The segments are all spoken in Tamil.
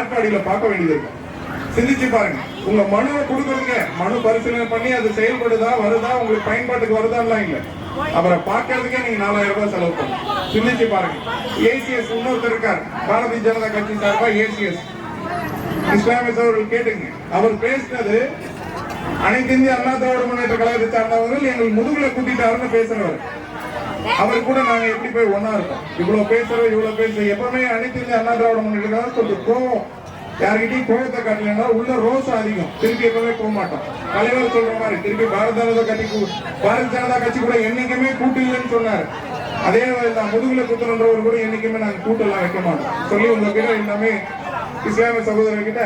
நாட்காடியில பார்க்க வேண்டியது இருக்கும் சிந்திச்சு பாருங்க. உங்க மனுவை கொடுக்கறதுக்கு மனு பரிசீலனை பண்ணி அது செயல்படுதா வருதா உங்களுக்கு பயன்பாட்டுக்கு வருதான்லாம் இல்ல. அவரை பார்க்கறதுக்கே நீங்க நாலாயிரம் ரூபாய் செலவு பண்ணுங்க சிந்திச்சு பாருங்க. ஏசிஎஸ் இன்னொருத்தர் இருக்கார். பாரதிய ஜனதா கட்சி சார்பா ஏசிஎஸ் இஸ்லாமிய அவர்கள் கேட்டுங்க. அவர் பேசினது அனைத்து இந்திய அண்ணா திராவிட முன்னேற்ற கழகத்தை சார்ந்தவர்கள் எங்கள் முதுகுல கூட்டிட்டாருன்னு பேசுறவர். அவர் கூட நாங்க எப்படி போய் ஒன்னா இருக்கோம்? இவ்வளவு பேசுறோம் இவ்வளவு பேசுறோம். எப்பவுமே அனைத்து இந்திய அண்ணா திராவிட முன்னேற்ற கொஞ்சம் கோவம் யாருக்கிட்டையும் கோயத்தை காட்டலன்னா உள்ள ரோஸ் அதிகம். திருப்பி எப்பவுமே போக மாட்டோம். தலைவர் சொல்ற மாதிரி திருப்பி பாரத ஜனதா கட்சி பாரதிய ஜனதா கட்சி கூட என்னைக்குமே கூட்டு இல்லைன்னு சொன்னாரு. அதே மாதிரி தான் முதுகுல குத்துறன்றவர் கூட என்னைக்குமே நாங்க கூட்டெல்லாம் வைக்க மாட்டோம். சொல்லி உங்ககிட்ட எல்லாமே இஸ்லாமிய சகோதரர்கிட்ட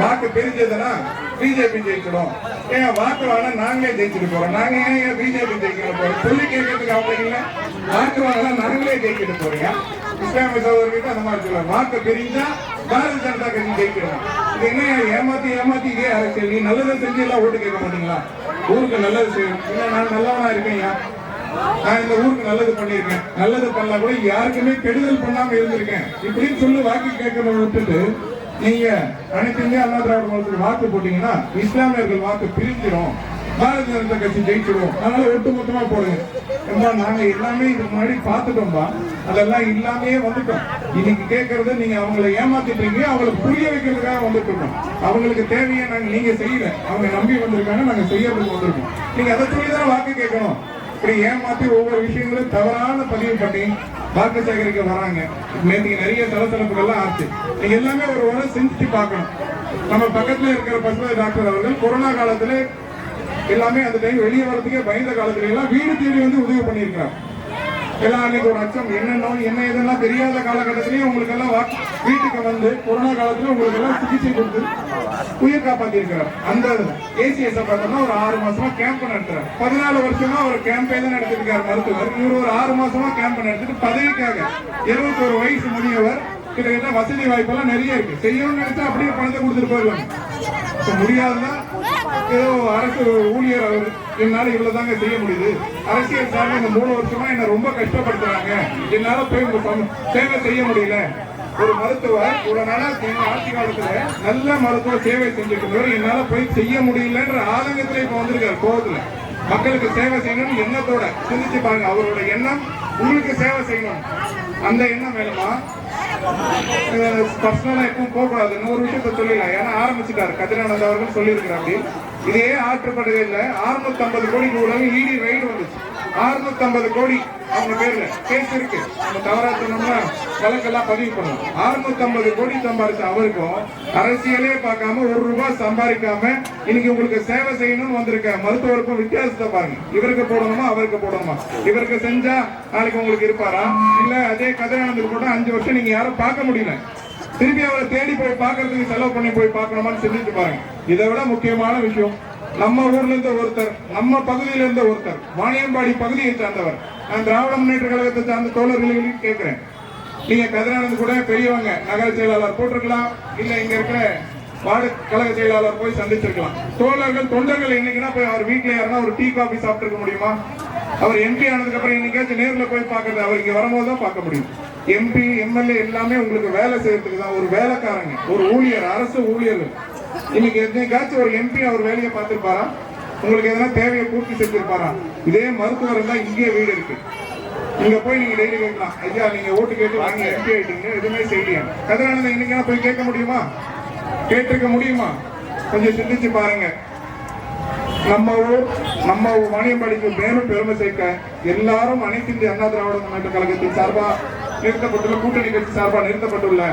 வாக்கு தெரிஞ்சதுன்னா பிஜேபி ஜெயிக்கணும் ஏன் வாக்கு வாங்க நாங்களே ஜெயிச்சுட்டு போறோம். நாங்க ஏன் ஏன் பிஜேபி ஜெயிக்கிற போறோம்? சொல்லி கேட்கறதுக்கு அவங்க இல்ல. வாக்கு வாங்க நாங்களே ஜெயிக்கிட்டு போறீங்க இஸ்லாமிய சகோதரர்கிட்ட அந்த மாதிரி சொல்ல. வாக்கு பிரிஞ்சா பாரதிய ஜனதா கட்சி ஜெயிக்கிறோம். இது என்ன ஏமாத்தி ஏமாத்தி இதே அரசியல்? நீ நல்லதை செஞ்சு எல்லாம் ஓட்டு கேட்க மாட்டீங்களா? ஊருக்கு நல்லது செய்யும் இல்ல நான் நல்லவனா இருக்கேன் நான் இந்த ஊருக்கு நல்லது பண்ணியிருக்கேன். நல்லது பண்ணலாம் கூட யாருக்குமே கெடுதல் பண்ணாம இருந்திருக்கேன். இப்படின்னு சொல்லி வாக்கு கேட்கணும் விட்டுட்டு நீங்க அனைத்து இந்திய அண்ணா திராவிட முன்னேற்றத்துக்கு வாக்கு போட்டீங்கன்னா இஸ்லாமியர்கள் வாக்கு பிரிஞ்சிடும் பாரதிய ஜனதா கட்சி ஜெயிச்சிடும் அதனால ஒட்டு மொத்தமா போடுங்க. ஏம்பா நாங்க எல்லாமே இதுக்கு முன்னாடி பார்த்துட்டோம்பா. அதெல்லாம் இல்லாமயே வந்துட்டோம். இன்னைக்கு கேட்கறது நீங்க அவங்கள ஏமாத்திட்டீங்க அவங்களுக்கு புரிய வைக்கிறதுக்காக வந்துட்டு இருக்கோம் அவங்களுக்கு தேவையை நாங்க நீங்க செய்யல. அவங்க நம்பி வந்திருக்காங்க நாங்க செய்யறதுக்கு வந்திருக்கோம். நீங்க அதை சொல்லி தான் வாக்கு கேட்கணும். இப்படி ஏமாத்தி ஒவ்வொரு விஷயங்களும் தவறான பதிவு பண்ணி வாக்கு சேகரிக்க வராங்க. நேற்று நிறைய சலசலப்புகள்லாம் ஆச்சு. நீங்க எல்லாமே ஒரு வாரம் சிந்திச்சு பார்க்கணும். நம்ம பக்கத்துல இருக்கிற பசுமை டாக்டர் அவர்கள் கொரோனா காலத்துல எல்லாமே அந்த டைம் வெளியே வரதுக்கே பயந்த காலத்துல எல்லாம் வீடு தேடி வந்து உதவி பண்ணியிருக்கிறார். எல்லாம் அன்னைக்கு ஒரு அச்சம் என்ன நோய் என்ன இதெல்லாம் தெரியாத காலகட்டத்திலேயே உங்களுக்கு எல்லாம் வீட்டுக்கு வந்து கொரோனா காலத்துல உங்களுக்கு எல்லாம் சிகிச்சை கொடுத்து உயிர் காப்பாத்திருக்கிறார். அந்த ஏசிஎஸ் பார்த்தோம்னா ஒரு ஆறு மாசமா கேம்ப் நடத்துறாரு. பதினாலு வருஷமா அவர் கேம்பே தான் நடத்திருக்காரு மருத்துவர். இவர் ஒரு ஆறு மாசமா கேம்ப் நடத்திட்டு பதவிக்காக இருபத்தி ஒரு வயசு முதியவர். கிட்டத்தட்ட வசதி வாய்ப்பெல்லாம் நிறைய இருக்கு. செய்யணும்னு நினைச்சா அப்படியே பணத்தை கொடுத்துட்டு போயிடுவாங்க. முடியாதுதான் ஏதோ அரசு ஊழியர் அவர் என்னால இவ்வளவுதாங்க செய்ய முடியுது. அரசியல் சார்ந்த இந்த மூணு வருஷமா என்ன ரொம்ப கஷ்டப்படுத்துறாங்க. என்னால போய் உங்க சேவை செய்ய முடியல. ஒரு மருத்துவர் ஒரு நாளா எங்க ஆட்சி காலத்துல நல்ல மருத்துவ சேவை செஞ்சுட்டு இருந்தவர். என்னால போய் செய்ய முடியலன்ற ஆதங்கத்துல இப்ப வந்திருக்காரு கோவத்துல. மக்களுக்கு சேவை செய்யணும்னு எண்ணத்தோட சிந்திச்சு பாருங்க. அவரோட எண்ணம் உங்களுக்கு சேவை செய்யணும். அந்த எண்ணம் வேணுமா? பர்சனலா எப்பவும் போகக்கூடாது. இன்னொரு விஷயத்த சொல்லிடலாம். ஏன்னா ஆரம்பிச்சுட்டாரு. கதிரானந்த் அவர்கள் சொல்லியிருக்கிறாங்க இதே ஆற்றுப்படுகையில் ஆறுநூத்தி ஐம்பது கோடிக்கு உலக இடி ரைடு வந்துச்சு. ஆறுநூத்தி ஐம்பது கோடி அவங்க பேர்ல கேஸ் இருக்கு. நம்ம தவறா சொன்னோம்னா வழக்கெல்லாம் பதிவு பண்ணணும். அறுநூத்தி ஐம்பது கோடி சம்பாதிச்ச அவருக்கும் அரசியலே பார்க்காம ஒரு ரூபாய் சம்பாதிக்காம இன்னைக்கு உங்களுக்கு சேவை செய்யணும்னு வந்திருக்க மருத்துவருக்கும் வித்தியாசத்தை பாருங்க. இவருக்கு போடணுமா அவருக்கு போடணுமா? இவருக்கு செஞ்சா நாளைக்கு உங்களுக்கு இருப்பாரா? இல்ல அதே கதிரானந்துக்கு போட்டா அஞ்சு வருஷம் நீங்க யாரும் பார்க்க முடியல. திருப்பி அவரை தேடி போய் பார்க்கறதுக்கு செலவு பண்ணி போய் பார்க்கணுமான்னு சிந்திச்சு பாருங்க. இதை விட முக்கியமான விஷயம் நம்ம ஊர்ல இருந்து ஒருத்தர் நம்ம பகுதியில இருந்த ஒருத்தர் வாணியம்பாடி பகுதியை சார்ந்தவர். நான் திராவிட முன்னேற்ற கழகத்தை சார்ந்த தோழர்களையும் கேட்கிறேன். நீங்க கதிரானந்த் கூட பெரியவங்க நகர செயலாளர் போட்டிருக்கலாம் இல்ல இங்க இருக்கிற வார்டு கழக செயலாளர் போய் சந்திச்சிருக்கலாம். தோழர்கள் தொண்டர்கள் என்னைக்குன்னா போய் அவர் வீட்டுல யாருன்னா ஒரு டீ காபி சாப்பிட்டுருக்க முடியுமா? அவர் எம்பி ஆனதுக்கு அப்புறம் என்னைக்காச்சும் நேர்ல போய் பாக்குறது அவர் இங்க வரும்போது தான் பார்க்க முடியும். எம்பி எம்எல்ஏ எல்லாமே உங்களுக்கு வேலை செய்யறதுக்கு தான் ஒரு வேலைக்காரங்க ஒரு ஊழியர் அரசு ஊழியர்கள். இன்னைக்கு என்னைக்காச்சும் ஒரு எம்பி அவர் வேலையை பார்த்துருப்பாரா? உங்களுக்கு எதனா தேவையை பூர்த்தி செஞ்சிருப்பாரா? இதே மருத்துவர் தான் இங்கே வீடு இருக்கு. நீங்க போய் நீங்க டெய்லி கேட்கலாம். ஐயா நீங்க ஓட்டு கேட்டு வாங்கி எம்பி ஆயிட்டீங்க எதுவுமே செய்யலையா. கதிரானந்த இன்னைக்கு போய் கேட்க முடியுமா? கேட்டிருக்க முடியுமா? கொஞ்சம் சிந்திச்சு பாருங்க. நம்ம ஊர் நம்ம ஊர் மேலும் பெருமை சேர்க்க எல்லாரும் அனைத்து இந்திய அண்ணா திராவிட முன்னேற்ற கழகத்தின் சார்பாக நிறுத்தப்பட்டுள்ள கூட்டணி கட்சி சார்பாக நிறுத்தப்பட்டுள்ள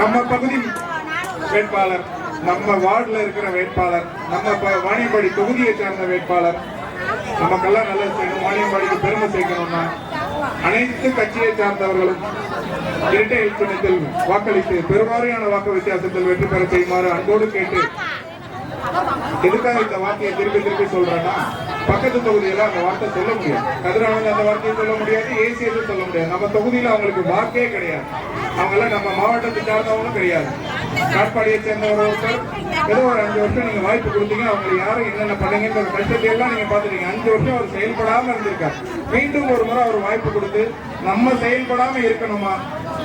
நம்ம பகுதி வேட்பாளர் நம்ம வார்டுல இருக்கிற வேட்பாளர் நம்ம வாணியம்பாடி தொகுதியை சேர்ந்த வேட்பாளர். நமக்கெல்லாம் நல்லது செய்யணும். வாணியம்பாடிக்கு பெருமை சேர்க்கணும்னா அனைத்து கட்சியை சார்ந்தவர்களும் இரட்டை எழுத்துணத்தில் வாக்களித்து பெருவாரியான வாக்கு வித்தியாசத்தில் வெற்றி பெற செய்யுமாறு அன்போடு கேட்டு எதுக்காக இந்த வார்த்தையை திருப்பி திருப்பி சொல்றேன்னா பக்கத்து தொகுதியில அந்த வார்த்தை சொல்ல முடியாது. கதிராவில் அந்த வார்த்தையை சொல்ல முடியாது ஏசியது சொல்ல முடியாது. நம்ம தொகுதியில அவங்களுக்கு வாக்கே கிடையாது. அவங்க எல்லாம் நம்ம மாவட்டத்தை சார்ந்தவங்களும் கிடையாது. காட்பாடியை சேர்ந்தவர் ஒருத்தர். ஏதோ ஒரு அஞ்சு வருஷம் நீங்க வாய்ப்பு கொடுத்தீங்க அவங்க யாரும் என்னென்ன பண்ணீங்கன்ற கஷ்டத்தை எல்லாம் நீங்க பாத்துட்டீங்க அஞ்சு வருஷம் அவர் செயல்படாம இருந்திருக்காரு. மீண்டும் ஒரு முறை அவர் வாய்ப்பு கொடுத்து நம்ம செயல்படாம இருக்கணுமா?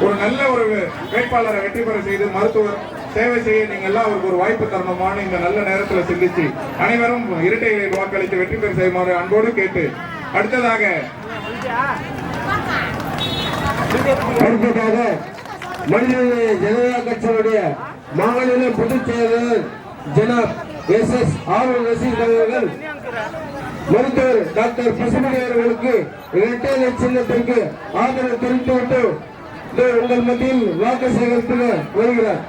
ஒரு நல்ல ஒரு வேட்பாளரை வெற்றி பெற செய்து மருத்துவர் சேவை செய்ய நீங்க எல்லாம் அவருக்கு ஒரு வாய்ப்பு தரணுமான்னு இந்த நல்ல நேரத்துல சிந்திச்சு அனைவரும் இரட்டைகளை வாக்களித்து வெற்றி பெற செய்யுமாறு அன்போடு கேட்டு அடுத்ததாக அடுத்ததாக மனிதநேய ஜனதா கட்சியினுடைய மாநில பொதுச் செயலாளர் ஜனாப் எஸ் எஸ் ஆர் ரசீத் அவர்கள் மருத்துவர் டாக்டர் பசுமணி அவர்களுக்கு இரட்டை சின்னத்திற்கு ஆதரவு தெரிவித்துவிட்டு உங்கள் மத்தியில் வாக்கு சேகரித்து வருகிறார்.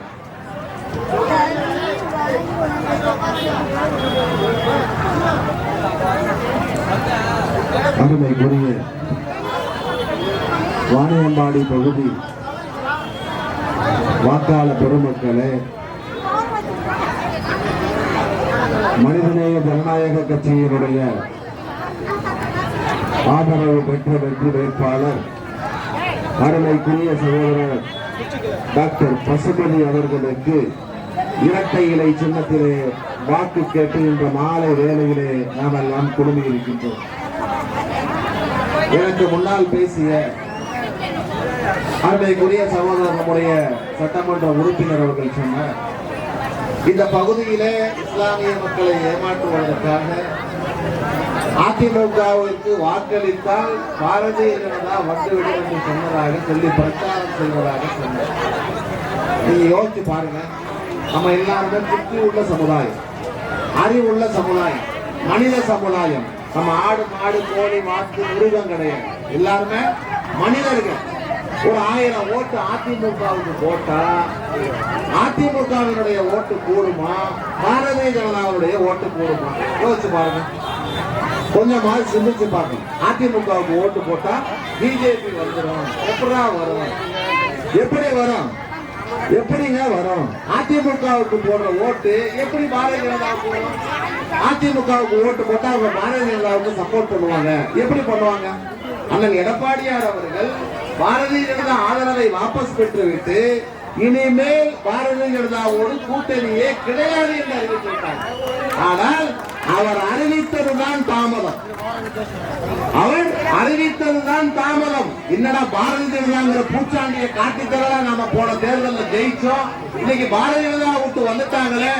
அருமைக்குரிய வாணியம்பாடி பகுதி வாக்காளர் பெருமக்களே மனிதநேய ஜனநாயக கட்சியினுடைய ஆதரவு பெற்ற வெற்றி வேட்பாளர் அருமைக்குரிய சகோதரர் டாக்டர் பசுபதி அவர்களுக்கு இரட்டை இலை சின்னத்திலே வாக்கு கேட்டு இன்று மாலை வேலையிலே நாம் எல்லாம் குழுமி இருக்கின்றோம் எனக்கு முன்னால் பேசிய அருமைக்குரிய சகோதரர் நம்முடைய சட்டமன்ற உறுப்பினர் அவர்கள் சொன்னார். இந்த பகுதியிலே இஸ்லாமிய மக்களை ஏமாற்றுவதற்காக அதிமுகவிற்கு வாக்களித்தால் பாரதிய ஜனதா வந்துவிடும் என்று சொன்னதாக சொல்லி பிரச்சாரம் செய்வதாக சொன்னார். நீங்க யோசிச்சு பாருங்க. நம்ம எல்லாருமே புத்தி உள்ள சமுதாயம் அறிவுள்ள சமுதாயம் மனித சமுதாயம். நம்ம ஆடு மாடு கோழி மாட்டு மிருகம் கிடையாது. எல்லாருமே மனிதர்கள். ஒரு ஆயிரம் ஓட்டு அதிமுகவுக்கு போட்டா அதிமுகவினுடைய ஓட்டு கூடுமா? பாரதிய ஜனதாவுடைய ஓட்டு கூடுமா? யோசிச்சு பாருங்க. கொஞ்சமா சிந்திச்சு பாருங்க அதிமுகவுக்கு ஓட்டு போட்டா பிஜேபி வந்துடும் எப்படா வரும்? எப்படி வரும்? எப்படிங்க வரும்? அதிமுகவுக்கு போடுற ஓட்டு எப்படி பாரதிய ஜனதாவுக்கு வரும்? அதிமுகவுக்கு ஓட்டு போட்டா அவங்க பாரதிய ஜனதாவுக்கு சப்போர்ட் பண்ணுவாங்க. எப்படி பண்ணுவாங்க? அண்ணன் எடப்பாடியார் அவர்கள் பாரதிய ஜனதா ஆதரவை வாபஸ் பெற்றுவிட்டு இனிமேல் பாரதிய ஜனதாவோடு கூட்டணியே கிடையாது என்று அறிவித்திருக்காங்க ஆனால் அவர் அறிவித்ததுதான் தாமதம். அவர் அறிவித்ததுதான் தாமதம். என்னடா பாரதிய ஜனதாங்கிற பூச்சாண்டியை காட்டி நாம போன தேர்தல்ல ஜெயிச்சோம்? இன்னைக்கு பாரதிய ஜனதா விட்டு வந்துட்டாங்களே.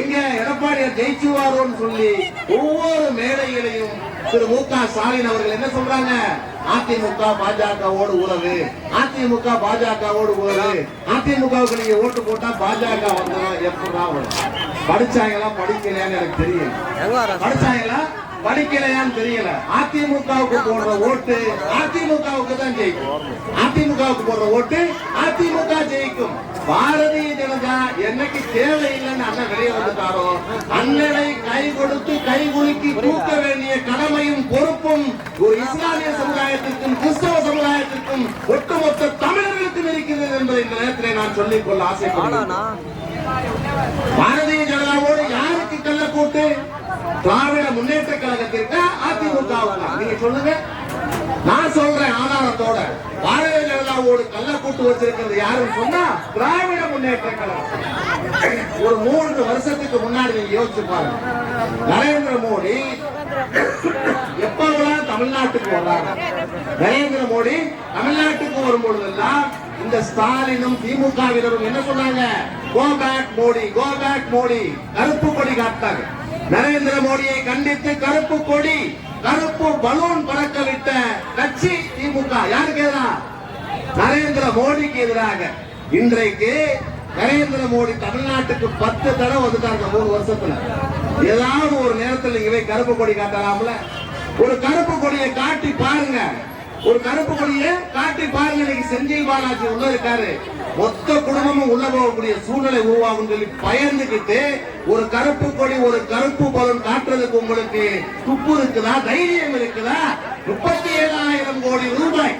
எங்க எடப்பாடியை ஜெயிச்சுவாரோன்னு சொல்லி ஒவ்வொரு மேடைகளையும் திரு மு க ஸ்டாலின் அவர்கள் என்ன சொல்றாங்க? அதிமுக பாஜகவோடு உறவு. அதிமுக பாஜகவோடு உறவு. அதிமுகவுக்கு நீங்க ஓட்டு போட்டா பாஜக வந்தா எப்பதான் வரும்? படிச்சாங்களா படிக்கலையான்னு எனக்கு தெரியல. படிச்சாங்களா படிக்கலையான்னு தெரியல. அதிமுகவுக்கு போடுற ஓட்டு அதிமுகவுக்கு தான் ஜெயிக்கும். அதிமுகவுக்கு போடுற ஓட்டு அதிமுக ஜெயிக்கும். பாரதிய ஜனதா என்னைக்கு தேவையில்லைன்னு அண்ணன் வெளியே வந்துட்டாரோ அண்ணனை கை கொடுத்து கை குலுக்கி தூக்க வேண்டிய கடமையும் பொறுப்பும் ஒரு இஸ்லாமிய சமுதாயத்திற்கும் கிறிஸ்தவ சமுதாயத்திற்கும் ஒட்டுமொத்த தமிழர்களுக்கும் இருக்கிறது என்பதை இந்த நேரத்திலே நான் சொல்லிக் கொள்ள ஆசைப்படுகிறேன் பாரதிய ஜனதாவோடு யாருக்கு கள்ள கூட்டு திராவிட முன்னேற்ற கழகத்திற்கு அதிமுகவுக்கு. நீங்க சொல்லுங்க. நான் சொல்றேன் ஆதாரத்தோட. பாரதிய ஜனதாவோடு கள்ள கூட்டு வச்சிருக்கிறது யாருன்னு சொன்னா திராவிட முன்னேற்ற கழகம். ஒரு மூன்று வருஷத்துக்கு முன்னாடி நீங்க யோசிச்சு பாருங்க. நரேந்திர மோடி எப்பவெல்லாம் தமிழ்நாட்டுக்கு வர்றாங்க நரேந்திர மோடி தமிழ்நாட்டுக்கு வரும்பொழுதெல்லாம் இந்த ஸ்டாலினும் திமுகவினரும் என்ன சொன்னாங்க? Go back Modi go back Modi. கருப்பு கொடி காட்டாங்க நரேந்திர மோடியை கண்டித்து கருப்பு கொடி கருப்பு பலூன் பறக்க விட்ட கட்சி திமுக. யாருக்கு எதிராக நரேந்திர மோடிக்கு எதிராக. இன்றைக்கு நரேந்திர மோடி தமிழ்நாட்டுக்கு பத்து தடவை வந்துட்டாங்க மூணு வருஷத்துல. ஏதாவது ஒரு நேரத்தில் நீங்க போய் கருப்பு கொடி காட்டலாம்ல? ஒரு கருப்பு கொடியை காட்டி பாருங்க. ஒரு கருப்பு கொடிய காட்டி பாருங்க இன்னைக்கு பாலாஜி உள்ள இருக்காரு. மொத்த குடும்பமும் உள்ள போகக்கூடிய சூழ்நிலை உருவாகும் சொல்லி பயந்துகிட்டு ஒரு கருப்பு கொடி ஒரு கருப்பு பலன் காட்டுறதுக்கு உங்களுக்கு துப்பு இருக்குதா தைரியம் இருக்குதா? முப்பத்தி ஏழாயிரம் கோடி ரூபாய்.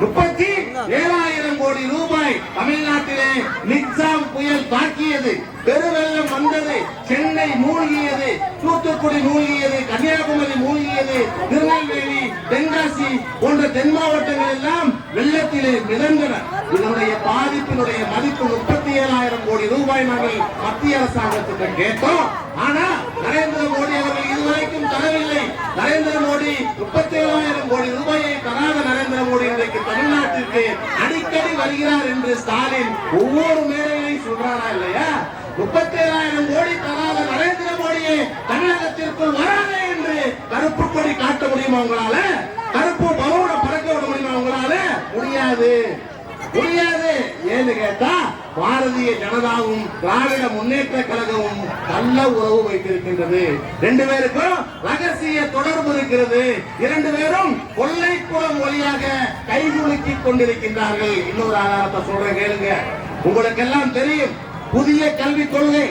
முப்பத்தி ஏழாயிரம் கோடி ரூபாய் தமிழ்நாட்டிலே நிக்சாம் புயல் தாக்கியது பெருவெள்ளம் வந்தது சென்னை மூழ்கியது தூத்துக்குடி மூழ்கியது கன்னியாகுமரி மூழ்கியது திருநெல்வேலி தென்காசி போன்ற தென் மாவட்டங்கள் எல்லாம் வெள்ளத்திலே மிதந்தன. இதனுடைய பாதிப்பினுடைய மதிப்பு முப்பத்தி ஏழாயிரம் கோடி ரூபாய் நாங்கள் மத்திய அரசாங்கத்துக்கு கேட்டோம். ஆனா நரேந்திர மோடி அவர்கள் இதுவரைக்கும் தரவில்லை. நரேந்திர மோடி முப்பத்தி ஏழாயிரம் கோடி ரூபாயை பெறாத நரேந்திர மோடி இன்றைக்கு தமிழ்நாட்டிற்கு அடிக்கடி வருகிறார் என்று ஸ்டாலின் ஒவ்வொரு மேடையிலையும் சொல்றாரா இல்லையா? முப்பத்தி ஏழாயிரம் கோடி தராத நரேந்திர மோடியை தமிழகத்திற்குள் வராத என்று கருப்பு கொடி காட்ட முடியுமா உங்களால? கருப்பு பலூனை பறக்க விட முடியுமா உங்களால? முடியாது. முடியாது. ஏன்னு கேட்டா பாரதிய ஜனதாவும் திராவிட முன்னேற்ற கழகமும் நல்ல உறவு வைத்திருக்கின்றது. ரெண்டு பேருக்கும் ரகசிய தொடர்பு இருக்கிறது. இரண்டு பேரும் கொள்ளைப்புறம் வழியாக கைகுலுக்கிக் கொண்டிருக்கின்றார்கள். இன்னொரு ஆதாரத்தை சொல்றேன் கேளுங்க. உங்களுக்கெல்லாம் தெரியும் புதிய கல்விக் கொள்கை.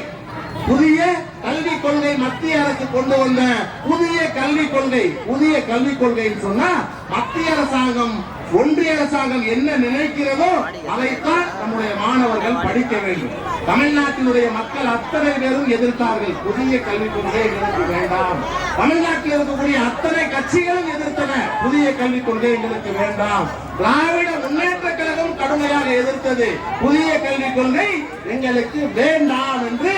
புதிய கல்விக் கொள்கை மத்திய அரசு கொண்டு வந்த புதிய கல்விக் கொள்கை. புதிய கல்விக் கொள்கைன்னு சொன்னா மத்திய அரசாங்கம் ஒன்றிய அரசாங்கம் என்ன நினைக்கிறதோ அதைத்தான் நம்முடைய மாணவர்கள் படிக்க வேண்டும். தமிழ்நாட்டினுடைய மக்கள் அத்தனை பேரும் எதிர்த்தார்கள். புதிய கல்விக் கொள்கை எங்களுக்கு வேண்டாம். தமிழ்நாட்டில் இருக்கக்கூடிய அத்தனை கட்சிகளும் எதிர்த்தன. புதிய கல்விக் கொள்கை எங்களுக்கு வேண்டாம். திராவிட முன்னேற்ற கழகம் கடுமையாக எதிர்த்தது. புதிய கல்விக் கொள்கை எங்களுக்கு வேண்டாம் என்று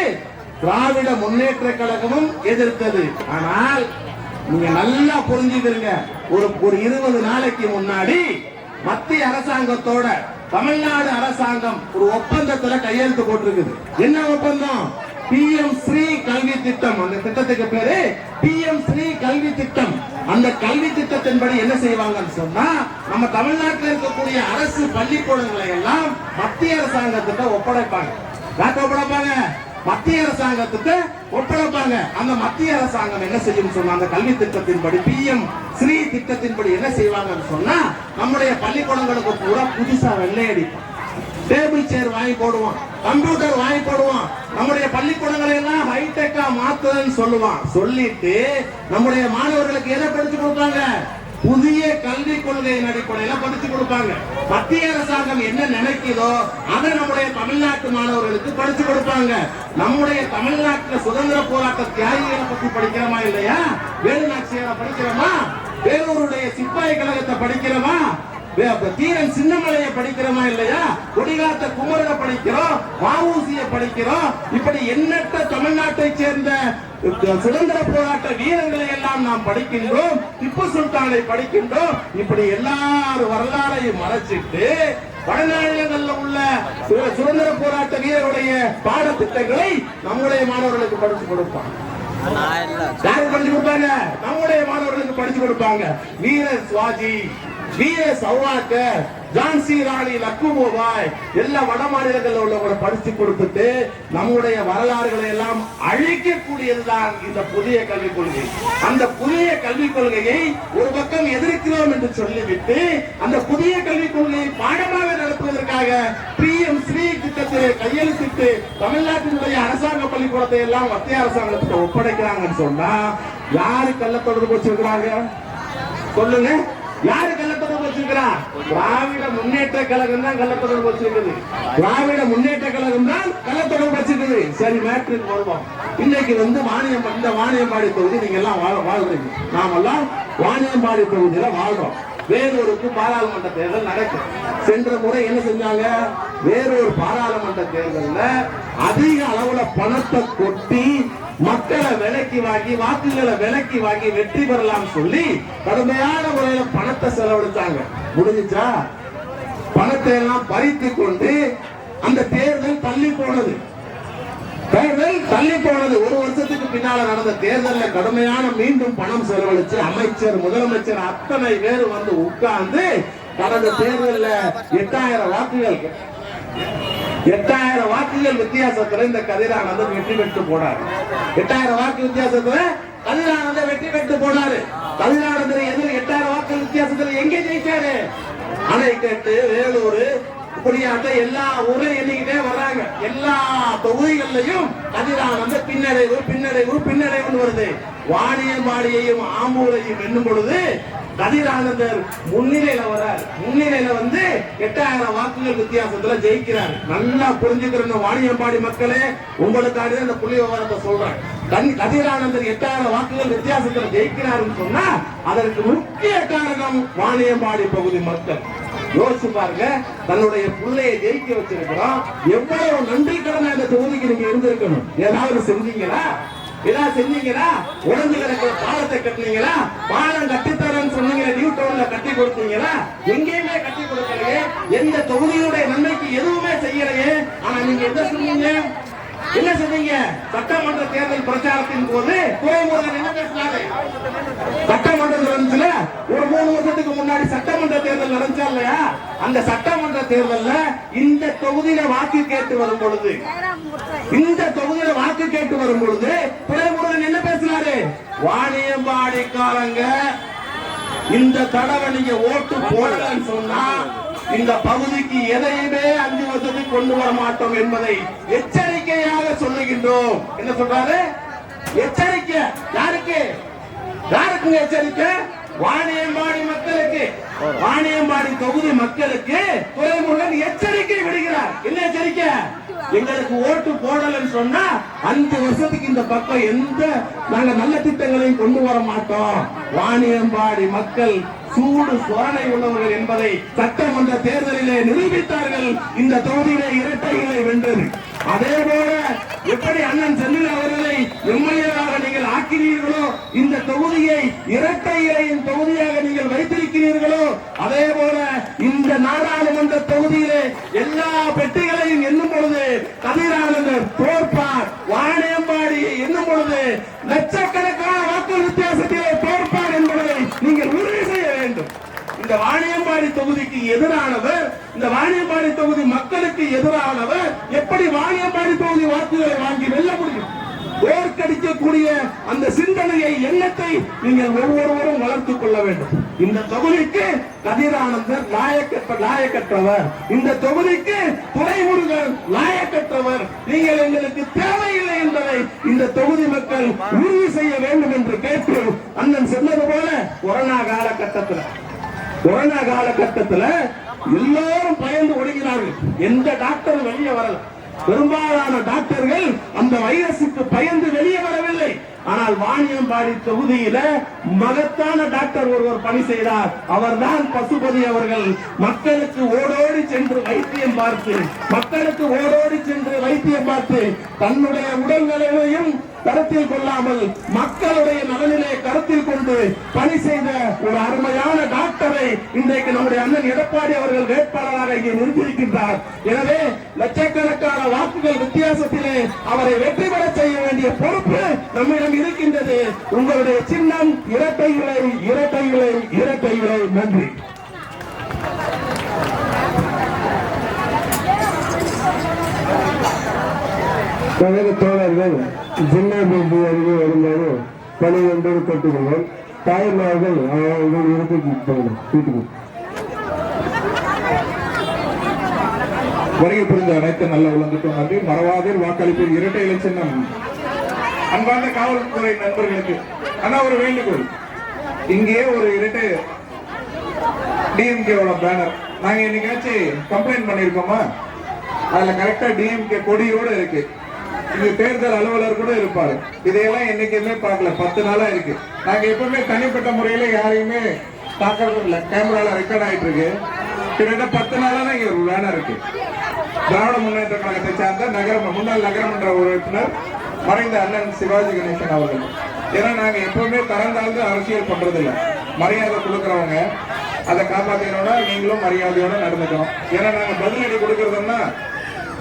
திராவிட முன்னேற்ற கழகமும் எதிர்த்தது. ஆனால் நீங்க நல்லா புரிஞ்சுக்கிறீங்க ஒரு ஒரு இருபது நாளைக்கு முன்னாடி மத்திய அரசாங்கத்தோட தமிழ்நாடு அரசாங்கம் ஒரு ஒப்பந்தத்துல கையெழுத்து போட்டிருக்குது. என்ன ஒப்பந்தம்? பிஎம் ஸ்ரீ கல்வி திட்டம். அந்த திட்டத்துக்கு பேரு பிஎம் ஸ்ரீ கல்வி திட்டம். அந்த கல்வி திட்டத்தின்படி என்ன செய்வாங்கன்னு சொன்னா நம்ம தமிழ்நாட்டில் இருக்கக்கூடிய அரசு பள்ளிக்கூடங்களை எல்லாம் மத்திய அரசாங்கத்திட்ட ஒப்படைப்பாங்க. ஒப்படைப்பாங்க? மத்திய அரசாங்கத்துக்கு ஒப்படைப்பாங்க அந்த மத்திய அரசாங்கம் என்ன செய்யும் சொன்னா அந்த கல்வி திட்டத்தின்படி பிஎம் ஸ்ரீ திட்டத்தின்படி என்ன செய்வாங்கன்னு சொன்னா நம்முடைய பள்ளிக்கூடங்களுக்கு பூரா புதுசா வெள்ளை அடிப்போம். டேபிள் சேர் வாங்கி போடுவோம். கம்ப்யூட்டர் வாங்கி போடுவோம். நம்முடைய பள்ளிக்கூடங்களை எல்லாம் ஹைடெக்கா மாத்துறேன்னு சொல்லுவான். சொல்லிட்டு நம்முடைய மாணவர்களுக்கு எதை படிச்சு கொடுப்பாங்க? புதிய கல்விக் கொள்கையின் அடிப்படையில படிச்சு கொடுப்பாங்க. மத்திய அரசாங்கம் என்ன நினைக்குதோ அதை நம்முடைய தமிழ்நாட்டு மாணவர்களுக்கு படிச்சு கொடுப்பாங்க. நம்முடைய தமிழ்நாட்டில் சுதந்திர போராட்ட தியாகிகளை பத்தி படிக்கிறோமா இல்லையா? வேலுநாச்சியாரை படிக்கிறோமா? வேலூருடைய சிப்பாய் கழகத்தை படிக்கிறோமா? தீரன் சின்னமலையை படிக்கிறோமா இல்லையா? கொடிகாத்த குமரனை படிக்கிறோம் மாவூசியை படிக்கிறோம். இப்படி எண்ணற்ற தமிழ்நாட்டை சேர்ந்த சுதந்திர போராட்ட வீரர்களை எல்லாம் நாம் படிக்கின்றோம். திப்பு சுல்தானை படிக்கின்றோம். இப்படி எல்லாரும் வரலாறையும் மறைச்சிட்டு வடநாடுகளில் உள்ள சுதந்திர போராட்ட வீரருடைய பாடத்திட்டங்களை நம்முடைய மாணவர்களுக்கு படிச்சு கொடுப்பாங்க. யாருக்கு படிச்சு கொடுப்பாங்க? நம்முடைய மாணவர்களுக்கு படிச்சு கொடுப்பாங்க. வீர சுவாஜி. வீர சௌவாக்கர் ஜான்சி ராணி லக்குமோபாய் எல்லா வட மாநிலங்களில் உள்ளவங்களை படிச்சு கொடுத்துட்டு நம்முடைய வரலாறுகளை எல்லாம் அழிக்கக்கூடியதுதான் இந்த புதிய கல்விக் கொள்கை. அந்த புதிய கல்விக் கொள்கையை ஒரு பக்கம் எதிர்க்கிறோம் என்று சொல்லிவிட்டு அந்த புதிய கல்விக் கொள்கையை பாடமாக நடத்துவதற்காக பிஎம் ஸ்ரீ திட்டத்திலே கையெழுத்திட்டு தமிழ்நாட்டினுடைய அரசாங்க பள்ளிக்கூடத்தை எல்லாம் மத்திய அரசாங்கத்துக்கு ஒப்படைக்கிறாங்கன்னு சொன்னா யாரு கள்ள தொடர்பு வச்சிருக்கிறாங்க? சொல்லுங்க. யாரு கள்ளத்தொடர்பு வச்சிருக்கிறா திராவிட முன்னேற்ற கழகம் தான் கள்ளத்தொடர்பு வச்சிருக்குது. திராவிட முன்னேற்ற கழகம் தான் கள்ளத்தொடர்பு வச்சிருக்குது. சரி மேட்ருக்கு வருவோம் இன்னைக்கு வந்து வாணியம் இந்த வாணியம்பாடி தொகுதி நீங்க எல்லாம் வாழ வாழ்றீங்க. நாமெல்லாம் வாணியம்பாடி தொகுதியில வாழ்றோம். வேலூருக்கு பாராளுமன்ற தேர்தல் நடக்கும் சென்ற முறை என்ன செஞ்சாங்க? வேறொரு பாராளுமன்ற தேர்தலில் அதிக அளவுல பணத்தை கொட்டி மக்களை விலைக்கு வாங்கி வாக்குகளை விலைக்கு வாங்கி வெற்றி பெறலாம் சொல்லி கடுமையான முறையில பணத்தை செலவழிச்சாங்க. முடிஞ்சிச்சா? பணத்தை எல்லாம் பறித்து கொண்டு அந்த தேர்தல் தள்ளி போனது. தேர்தல் தள்ளி போனது. ஒரு வருஷத்துக்கு பின்னால நடந்த தேர்தல்ல கடுமையான மீண்டும் பணம் செலவழிச்சு அமைச்சர் முதலமைச்சர் அத்தனை பேர் வந்து உட்கார்ந்து கடந்த தேர்தல்ல எட்டாயிரம் வாக்குகள் எட்டாயிரம் வாக்குகள் வித்தியாசத்துல இந்த கதிரானந்தன் வெற்றி பெற்று போனாரு. எட்டாயிரம் வாக்கு வித்தியாசத்துல கதிரானந்தன் வெற்றி பெற்று போனாரு. கதிரானந்தர் எதிர் எட்டாயிரம் வாக்கு வித்தியாசத்துல எங்க ஜெயிச்சாரு? கேட்டு வேலூர் இப்படியாட்ட எல்லா ஊரும் எண்ணிக்கிட்டே வர்றாங்க. எல்லா தொகுதிகள்லையும் கதிரானந்த பின்னடைவு பின்னடைவு பின்னடைவுன்னு வருது. வாணியம்பாடியையும் ஆம்பூரையும் என்னும் பொழுது கதிரானந்தர் முன்னிலையில வரார் முன்னிலையில வந்து எட்டாயிரம் வாக்குகள் வித்தியாசத்துல ஜெயிக்கிறார். நல்லா புரிஞ்சுக்கிறேன் வாணியம்பாடி மக்களே உங்களுக்காக இந்த புள்ளி விவரத்தை சொல்றேன். கண் கதிரானந்தர் எட்டாயிரம் வாக்குகள் வித்தியாசத்துல ஜெயிக்கிறாருன்னு சொன்னா அதற்கு முக்கிய காரணம் வாணியம்பாடி பகுதி மக்கள். யோசிச்சு பாருங்க தன்னுடைய பிள்ளையை ஜெயிக்க வச்சிருக்கிறோம். எவ்வளவு நன்றி கடனை இந்த தொகுதிக்கு நீங்க இருந்திருக்கணும். ஏதாவது செஞ்சீங்களா? ஏதாவது செஞ்சீங்களா உடஞ்சு கிடக்கிற பாலத்தை கட்டினீங்களா பாலம் கட்டித்தரேன்னு சொன்னீங்க நியூ டவுன்ல கட்டி கொடுத்தீங்களா எங்கேயுமே கட்டி கொடுக்கலையே. எந்த தொகுதியுடைய நன்மைக்கு எதுவுமே செய்யலையே. ஆனா நீங்க என்ன சொன்னீங்க? என்ன சொன்னீங்க? சட்டமன்ற தேர்தல் பிரச்சாரத்தின் போது துறைமுருகன் என்ன பேசினாரு? சட்டமன்ற தேர்தல்ல ஒரு மூணு வருஷத்துக்கு முன்னாடி சட்டமன்ற தேர்தல் நடந்துச்சா இல்லையா? அந்த சட்டமன்ற தேர்தல்ல இந்த தொகுதியில வாக்கு கேட்டு வரும் பொழுது இந்த தொகுதியில வாக்கு கேட்டு வரும் பொழுது துறைமுருகன் என்ன பேசினாரு? வாணியம்பாடி காலங்க இந்த தடவை நீங்க ஓட்டு போடலன்னு சொன்னா இந்த பகுதிக்கு எதையுமே அஞ்சு வருஷத்துக்கு கொண்டு வர மாட்டோம் என்பதை எச்சரிக்கையாக சொல்லுகின்றோம். என்ன சொல்றாரு? எச்சரிக்கை. யாருக்கு? யாருக்குங்க எச்சரிக்கை? வாணியம்பாடி மக்களுக்கு. வாணியம்பாடி தொகுதி மக்களுக்கு துறைமுருகன் எச்சரிக்கை விடுகிறார். என்ன எச்சரிக்கை? எங்களுக்கு ஓட்டு போடலன்னு சொன்னா அஞ்சு வருஷத்துக்கு இந்த பக்கம் எந்த நாங்க நல்ல திட்டங்களையும் கொண்டு வர மாட்டோம். வாணியம்பாடி மக்கள் சூடு சுரணை உள்ளவர்கள் என்பதை சட்டமன்ற தேர்தலிலே நிரூபித்தார்கள். இந்த தொகுதியிலே இரட்டைகளை வென்றது. அதே போல எப்படி அண்ணன் செந்தில் அவர்களை எம்எல்ஏவாக நீங்கள் ஆக்கினீர்களோ இந்த தொகுதியை இரட்டை இலையின் தொகுதியாக நீங்கள் வைத்திருக்கிறீர்களோ அதே போல இந்த நாடாளுமன்ற தொகுதியிலே எல்லா பெட்டிகளையும் எண்ணும் பொழுது கதிரானந்தர் தோற்பார். வாணியம்பாடியை எண்ணும் பொழுது வாணியம்பாடி தொகுதிக்கு எதிரானவர் இந்த வாணியம்பாடி தொகுதி மக்களுக்கு எதிரானவர் எப்படி வாணியம்பாடி தொகுதி வாக்குகளை வாங்கி வெல்ல முடியும்? ஓர்க்கடிக்கக்கூடிய அந்த சிந்தனையை எண்ணத்தை நீங்கள் ஒவ்வொருவரும் வளர்த்துக் கொள்ள வேண்டும். இந்த தொகுதிக்கு கதிரானந்தர் நாயக்கற்ற நாயக்கற்றவர். இந்த தொகுதிக்கு துறைமுருகன் நாயக்கற்றவர். நீங்கள் எங்களுக்கு தேவையில்லை என்பதை இந்த தொகுதி மக்கள் உறுதி செய்ய வேண்டும் என்று கேட்டு அண்ணன் சொன்னது போல கொரோனா காலகட்டத்தில். கொரோனா காலகட்டத்தில் எல்லாரும் பயந்து ஒடுங்கினார்கள். எந்த டாக்டரும் வெளியே வரல. பெரும்பாலான டாக்டர்கள் அந்த வைரசுக்கு பயந்து வெளியே வரவில்லை. ஆனால் வாணியம்பாடி தொகுதியில மகத்தான டாக்டர் ஒருவர் பணி செய்தார். அவர்தான் பசுபதி அவர்கள். மக்களுக்கு ஓடோடி சென்று வைத்தியம் பார்த்து மக்களுக்கு ஓடோடி சென்று வைத்தியம் பார்த்து தன்னுடைய உடல் உடல்நலனையும் கருத்தில் கொள்ளாமல் மக்களுடைய நலனிலே கருத்தில் கொண்டு பணி செய்த ஒரு அருமையான டாக்டரை இன்றைக்கு நம்முடைய அண்ணன் எடப்பாடி அவர்கள் வேட்பாளராக இங்கே நிறுத்தியிருக்கின்றார். எனவே லட்சக்கணக்கான வாக்குகள் வித்தியாசத்திலே அவரை வெற்றி பெற செய்ய வேண்டிய பொறுப்பு நம்மிடம் இருக்கின்றது. உங்களுடைய சின்னம் இரட்டை இலை இரட்டை இலை இரட்டை இலை. நன்றி. தோழர்கள் ஜில்லா பேசி அருகே பணி என்பது கட்டுகிறோம் தாய்மார்கள் அவர்கள் இடத்துக்கு வீட்டுக்கு. வருகை புரிந்த அனைத்து நல்ல உள்ளத்துக்கும் நன்றி. மறவாதீர். வாக்களிப்பு இரட்டை இலை சின்னம். அன்பார்ந்த காவல்துறை நண்பர்களுக்கு ஆனா ஒரு வேண்டுகோள். இங்கே ஒரு இரட்டை டிஎம்கேவோட பேனர் நாங்க என்னைக்காச்சும் கம்ப்ளைண்ட் பண்ணிருக்கோமா அதுல கரெக்டா டிஎம்கே கொடியோட இருக்கு. இங்க தேர்தல் அலுவலர் கூட இருப்பாரு. இதையெல்லாம் என்னைக்குமே பார்க்கல. பத்து நாளா இருக்கு. நாங்க எப்பவுமே தனிப்பட்ட முறையில யாரையுமே தாக்கறது இல்ல. கேமரால ரெக்கார்ட் ஆயிட்டு இருக்கு கிட்டத்தட்ட பத்து நாளா தான் இங்க வேணா இருக்கு. திராவிட முன்னேற்ற கழகத்தை சார்ந்த நகர முன்னாள் நகரமன்ற உறுப்பினர் மறைந்த அண்ணன் சிவாஜி கணேசன் அவர்கள். ஏன்னா நாங்க எப்பவுமே தரந்தாழ்ந்து அரசியல் பண்றது இல்ல மரியாதை கொடுக்கறவங்க. அதை காப்பாத்தினோட நீங்களும் மரியாதையோட நடந்துக்கணும். ஏன்னா நாங்க பதிலடி கொடுக்கறதுன்னா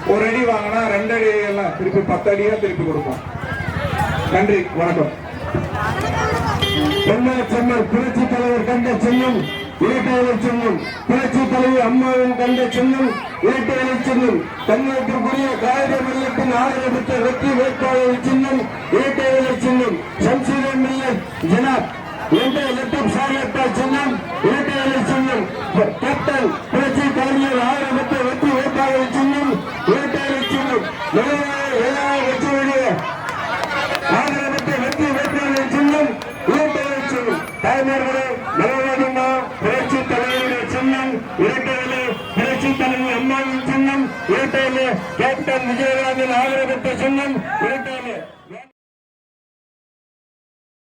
ஒரு அடி வாங்கினா ரெண்டு அடி எல்லாம் திருப்பி பத்து அடியா திருப்பி கொடுப்போம். நன்றி வணக்கம். பொன்னார் புரட்சி தலைவர் கண்ட சின்னம் இரட்டையிலை சின்னம் புரட்சி தலைவர் அம்மாவின் கண்ட சின்னம் இரட்டையிலை சின்னம் தமிழகத்திற்குரிய காகித மில்லத்தின் ஆதரவுத்த வெற்றி வேட்பாளர் சின்னம் இரட்டையிலை சின்னம் சம்சீரன் மில்லத் ஜனாப். என்ற லட்சம் சாரியப்பா சின்னம் இரட்டையிலை சின்னம் கேப்டன் புரட்சி தலைவர் ஆதரவுத்த வெற்றி வேட்பாளர் சின்னம் இரட்டையிலை சின்னம் எல்லா வெற்றி வெளியே ஆதரவற்ற வெற்றி வேட்பாளர் சின்னம் இரட்டையிலை சின்னம் தாய்மார்களே நலவாதம்மா புரட்சி தலைவருடைய சின்னம் இரட்டையிலே புரட்சி தலைவர் அம்மாவின் சின்னம் இரட்டையிலே கேப்டன் சின்னம் இரட்டையிலே